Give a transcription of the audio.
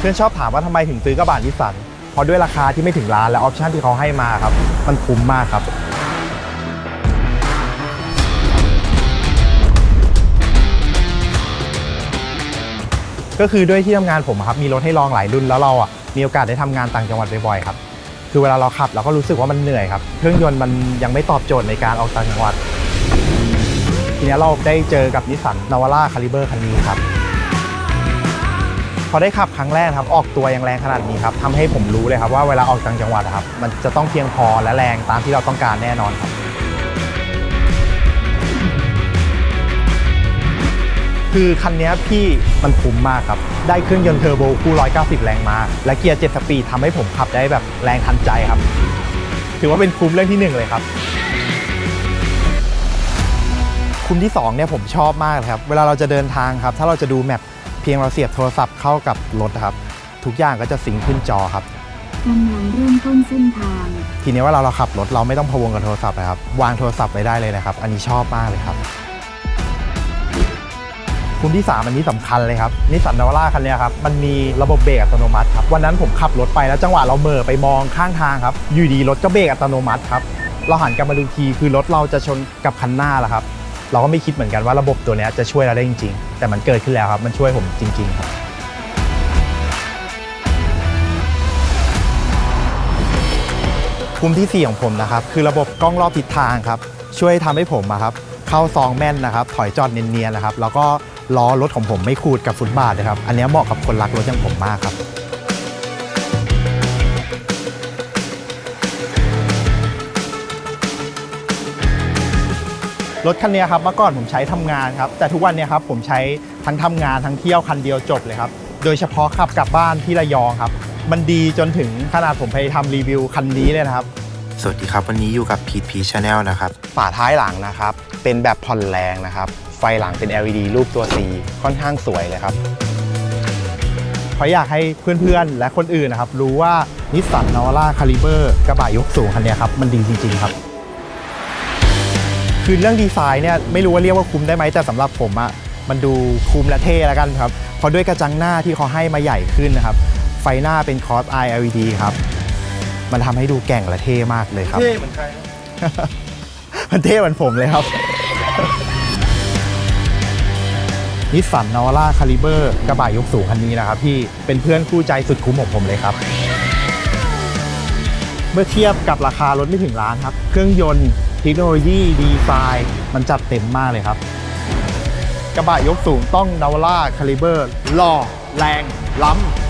เพื่อนชอบถามว่าทำไมถึงซื้อกระบะนิสสันเพราะด้วยราคาที่ไม่ถึงล้านและออปชันที่เขาให้มาครับ มันคุ้มมากครับก็คือด้วยที่ทำงานผมครับมีรถให้ลองหลายรุ่นแล้วเราอะมีโอกาสได้ทำงานต่างจังหวัดบ่อยๆครับคือเวลาเราขับเราก็รู้สึกว่ามันเหนื่อยครับเครื่องยนต์มันยังไม่ตอบโจทย์ในการออกต่างจังหวัด ทีนี้เราได้เจอกับนิสสันนาวาร่าคาลิเบอร์คันนี้ครับ พอได้ขับครั้งแรกครับออกตัวยังแรงขนาดนี้ครับทำให้ผมรู้เลยครับว่าเวลาออกต่างจังหวัดครับมันจะต้องเพียงพอและแรงตามที่เราต้องการแน่นอนครับ คือคันนี้พี่มันคุ้มมากครับ ได้เครื่องยนต์เทอร์โบคู่ 190 แรงม้าและเกียร์7สปีดทำให้ผมขับได้แบบแรงทันใจครับ ถือว่าเป็นคุ้มเรื่องที่หนึ่งเลยครับคุ้มที่2เนี่ยผมชอบมากครับ เวลาเราจะเดินทางครับ ถ้าเราจะดูแมพ เพียงเราเสียบโทรศัพท์เข้ากับรถนะครับ ทุกอย่างก็จะสิงค์ขึ้นจอครับกำลังเริ่มต้นเส้นทาง ทีนี้เวลาเราขับรถเราไม่ต้องพะวงกับโทรศัพท์นะครับ วางโทรศัพท์ไว้ได้เลยนะครับ อันนี้ชอบมากเลยครับคุณที่ 3 อันนี้สำคัญเลยครับนิสสันนาวาร่าคันเนี้ยครับ มันมีระบบเบรกอัตโนมัติครับ วันนั้นผมขับรถไปแล้วจังหวะเราเหม่อไปมองข้างทางครับ อยู่ดีรถก็เบรกอัตโนมัติครับ เราหันกลับมาดูทีคือรถเราจะชนกับคันหน้าแล้วครับ เราก็ไม่คิดเหมือนกันว่าระบบตัวนี้จะช่วยเราได้จริง ๆ แต่มันเกิดขึ้นแล้วครับมันช่วยผมจริง ๆ ครับภูมิที่ 4 ของผมนะครับ คือระบบกล้องรอบทิศทางครับ ช่วยทำให้ผมครับ เข้าซองแม่นนะครับ ถอยจอดเนียนๆนะครับ แล้วก็ล้อรถของผมไม่ขูดกับฟุตบาทนะครับ อันนี้เหมาะกับคนรักรถอย่างผมมากครับ รถคันเนี้ยครับเมื่อก่อนผมใช้ทำงานครับแต่ทุกวันเนี้ยครับผมใช้ทั้งทำงานทั้งเที่ยวคันเดียวจบเลยครับโดยเฉพาะขับกลับบ้านที่ระยองครับ มันดีจนถึงขนาดผมไปทำรีวิวคันนี้เลยนะครับ สวัสดีครับ วันนี้อยู่กับพีทพีชแนลนะครับฝาท้ายหลังนะครับ เป็นแบบผ่อนแรงนะครับ ไฟหลังเป็น LED รูปตัว C ค่อนข้างสวยเลยครับเพราะอยากให้เพื่อนๆ และคนอื่นนะครับ รู้ว่านิสสันนาวาร่าคาลิเบอร์กระบะยกสูงคันเนี้ยครับมันดีจริงๆครับ คือเรื่องดีไซน์เนี่ยไม่รู้ว่าเรียกว่าคุ้มได้ไหมแต่สำหรับผมอะมันดูคุ้มและเท่แล้วกันครับเพราะด้วยกระจังหน้าที่เขาให้มาใหญ่ขึ้นนะครับ ไฟหน้าเป็น Cross Eye LED ครับ มันทำให้ดูแกร่งและเท่มากเลยครับเท่เหมือนใครมันเท่เหมือนผมเลยครับนิสสันนาวาร่าคาลิเบอร์กระบะยกสูงคันนี้นะครับพี่เป็นเพื่อนคู่ใจสุดคุ้มของผมเลยครับ เมื่อเทียบกับราคารถไม่ถึงล้านครับ เครื่องยนต์ เทคโนโลยีดีไซน์มันจัดเต็มมากเลยครับ กระบะยกสูงต้องนาวาร่าคาลิเบอร์ล่อแรง ล้ำ